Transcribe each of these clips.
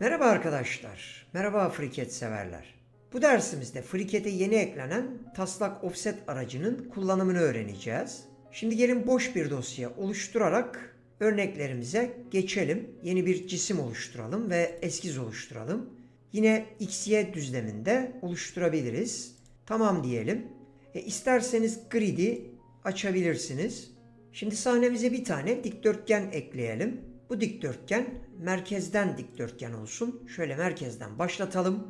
Merhaba arkadaşlar, merhaba friket severler. Bu dersimizde frikete yeni eklenen taslak offset aracının kullanımını öğreneceğiz. Şimdi gelin boş bir dosya oluşturarak örneklerimize geçelim. Yeni bir cisim oluşturalım ve eskiz oluşturalım. Yine XY düzleminde oluşturabiliriz. Tamam diyelim. E, isterseniz grid'i açabilirsiniz. Şimdi sahnemize bir tane dikdörtgen ekleyelim. Bu dikdörtgen merkezden dikdörtgen olsun. Şöyle merkezden başlatalım.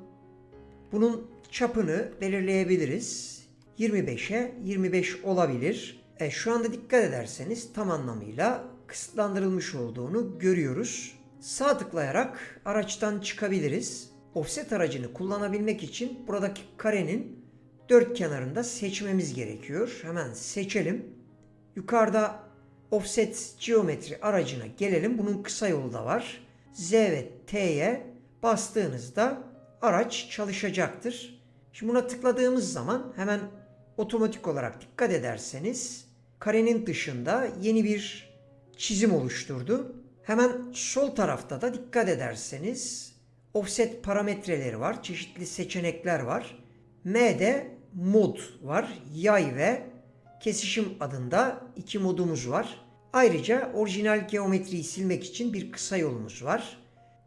Bunun çapını belirleyebiliriz. 25'e 25 olabilir. E, şu anda dikkat ederseniz tam anlamıyla kısıtlandırılmış olduğunu görüyoruz. Sağ tıklayarak araçtan çıkabiliriz. Offset aracını kullanabilmek için buradaki karenin dört kenarında seçmemiz gerekiyor. Hemen seçelim. Yukarıda offset geometri aracına gelelim. Bunun kısa yolu da var. Z ve T'ye bastığınızda araç çalışacaktır. Şimdi buna tıkladığımız zaman hemen otomatik olarak dikkat ederseniz karenin dışında yeni bir çizim oluşturdu. Hemen sol tarafta da dikkat ederseniz offset parametreleri var. Çeşitli seçenekler var. M'de mod var. Yay ve kesişim adında iki modumuz var. Ayrıca orijinal geometriyi silmek için bir kısa yolumuz var.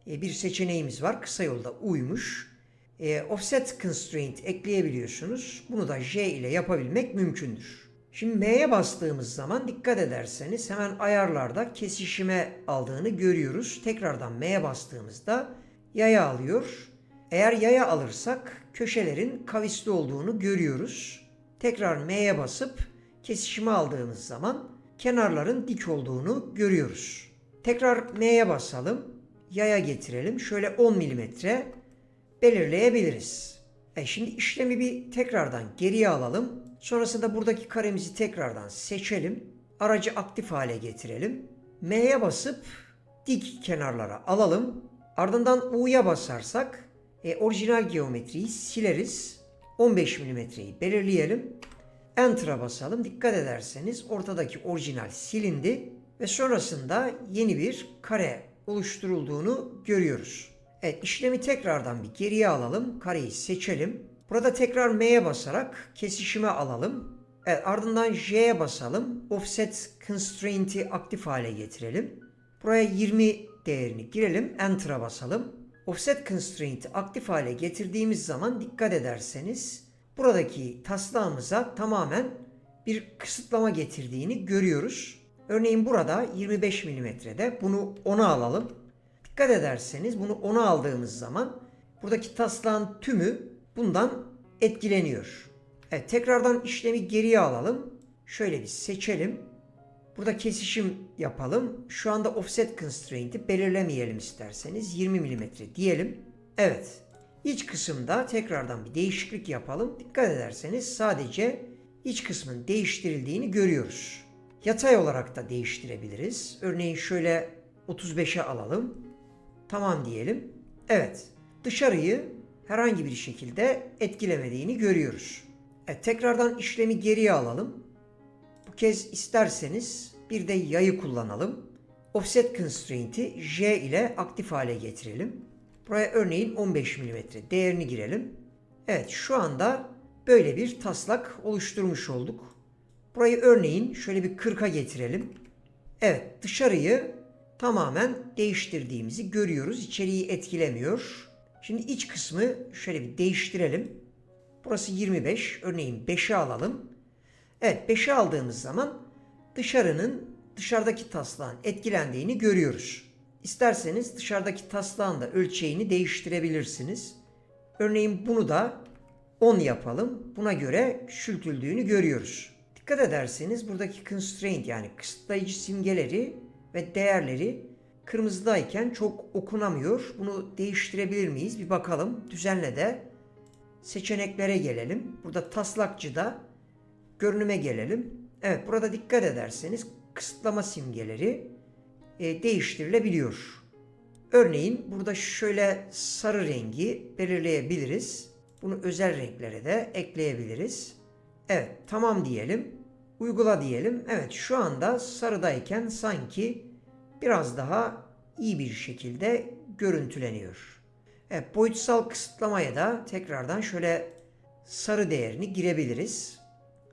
E, bir seçeneğimiz var. Kısa yolda uymuş. E, offset constraint ekleyebiliyorsunuz. Bunu da J ile yapabilmek mümkündür. Şimdi M'ye bastığımız zaman dikkat ederseniz hemen ayarlarda kesişime aldığını görüyoruz. Tekrardan M'ye bastığımızda yaya alıyor. Eğer yaya alırsak köşelerin kavisli olduğunu görüyoruz. Tekrar M'ye basıp kesişime aldığımız zaman kenarların dik olduğunu görüyoruz. Tekrar M'ye basalım. Yaya getirelim. Şöyle 10 milimetre belirleyebiliriz. E şimdi işlemi bir tekrardan geriye alalım. Sonrasında buradaki karemizi tekrardan seçelim. Aracı aktif hale getirelim. M'ye basıp dik kenarlara alalım. Ardından U'ya basarsak e, orijinal geometriyi sileriz. 15 milimetreyi belirleyelim. Enter'a basalım. Dikkat ederseniz ortadaki orijinal silindi ve sonrasında yeni bir kare oluşturulduğunu görüyoruz. Evet işlemi tekrardan bir geriye alalım. Kareyi seçelim. Burada tekrar M'ye basarak kesişime alalım. Evet ardından J'ye basalım. Offset constraint'i aktif hale getirelim. Buraya 20 değerini girelim. Enter'a basalım. Offset constraint'i aktif hale getirdiğimiz zaman dikkat ederseniz buradaki taslağımıza tamamen bir kısıtlama getirdiğini görüyoruz. Örneğin burada 25 milimetrede bunu 10'a alalım. Dikkat ederseniz bunu 10'a aldığımız zaman buradaki taslağın tümü bundan etkileniyor. Evet tekrardan işlemi geriye alalım. Şöyle bir seçelim. Burada kesişim yapalım. Şu anda offset constraint'i belirlemeyelim isterseniz. 20 mm diyelim. Evet. İç kısımda tekrardan bir değişiklik yapalım. Dikkat ederseniz sadece iç kısmın değiştirildiğini görüyoruz. Yatay olarak da değiştirebiliriz. Örneğin şöyle 35'e alalım. Tamam diyelim. Evet. Dışarıyı herhangi bir şekilde etkilemediğini görüyoruz. Evet, tekrardan işlemi geriye alalım. Bu kez isterseniz bir de yayı kullanalım. Offset constraint'i J ile aktif hale getirelim. Buraya örneğin 15 mm değerini girelim. Evet şu anda böyle bir taslak oluşturmuş olduk. Burayı örneğin şöyle bir 40'a getirelim. Evet dışarıyı tamamen değiştirdiğimizi görüyoruz. İçeriği etkilemiyor. Şimdi iç kısmı şöyle bir değiştirelim. Burası 25. Örneğin 5'e alalım. Evet 5'e aldığımız zaman dışarının dışarıdaki taslağın etkilendiğini görüyoruz. İsterseniz dışarıdaki taslağın da ölçeğini değiştirebilirsiniz. Örneğin bunu da 10 yapalım. Buna göre küçültüldüğünü görüyoruz. Dikkat ederseniz buradaki constraint yani kısıtlayıcı simgeleri ve değerleri kırmızıdayken çok okunamıyor. Bunu değiştirebilir miyiz? Bir bakalım. Düzenle de seçeneklere gelelim. Burada taslakçıda görünüme gelelim. Evet burada dikkat ederseniz kısıtlama simgeleri değiştirilebiliyor. Örneğin burada şöyle sarı rengi belirleyebiliriz. Bunu özel renklere de ekleyebiliriz. Evet tamam diyelim. Uygula diyelim. Evet şu anda sarıdayken sanki biraz daha iyi bir şekilde görüntüleniyor. Evet, boyutsal kısıtlamaya da tekrardan şöyle sarı değerini girebiliriz.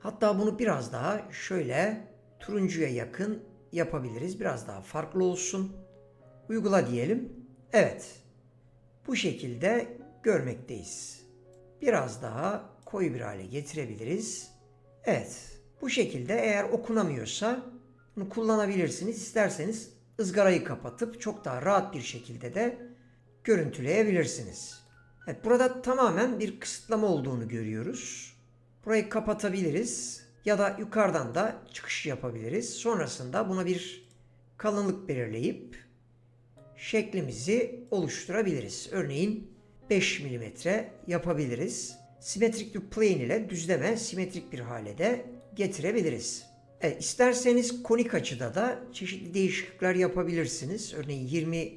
Hatta bunu biraz daha şöyle turuncuya yakın yapabiliriz. Biraz daha farklı olsun. Uygula diyelim. Evet. Bu şekilde görmekteyiz. Biraz daha koyu bir hale getirebiliriz. Evet. Bu şekilde eğer okunamıyorsa bunu kullanabilirsiniz. İsterseniz ızgarayı kapatıp çok daha rahat bir şekilde de görüntüleyebilirsiniz. Evet, burada tamamen bir kısıtlama olduğunu görüyoruz. Burayı kapatabiliriz ya da yukarıdan da çıkış yapabiliriz. Sonrasında buna bir kalınlık belirleyip şeklimizi oluşturabiliriz. Örneğin 5 mm yapabiliriz. Simetrik to plane ile düzleme simetrik bir hale de getirebiliriz. Evet, isterseniz konik açıda da çeşitli değişiklikler yapabilirsiniz. Örneğin 20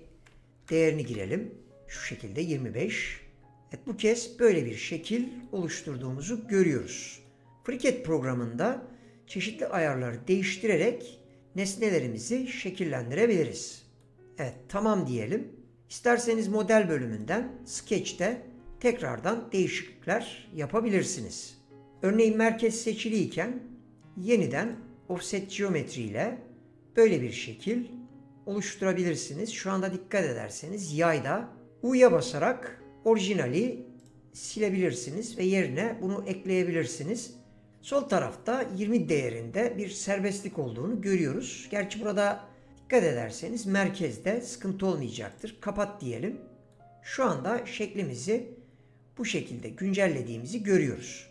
değerini girelim. Şu şekilde 25. Evet, bu kez böyle bir şekil oluşturduğumuzu görüyoruz. FreeCAD programında çeşitli ayarları değiştirerek nesnelerimizi şekillendirebiliriz. Evet tamam diyelim. İsterseniz model bölümünden Sketch'te tekrardan değişiklikler yapabilirsiniz. Örneğin merkez seçiliyken yeniden offset geometri ile böyle bir şekil oluşturabilirsiniz. Şu anda dikkat ederseniz yayda U'ya basarak orijinali silebilirsiniz ve yerine bunu ekleyebilirsiniz. Sol tarafta 20 değerinde bir serbestlik olduğunu görüyoruz. Gerçi burada dikkat ederseniz merkezde sıkıntı olmayacaktır. Kapat diyelim. Şu anda şeklimizi bu şekilde güncellediğimizi görüyoruz.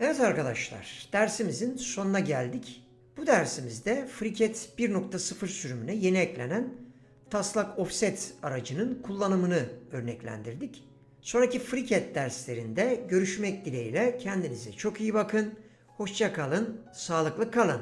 Evet arkadaşlar, dersimizin sonuna geldik. Bu dersimizde FreeCAD 1.0 sürümüne yeni eklenen taslak offset aracının kullanımını örneklendirdik. Sonraki FreeCAD derslerinde görüşmek dileğiyle kendinize çok iyi bakın. Hoşça kalın, sağlıklı kalın.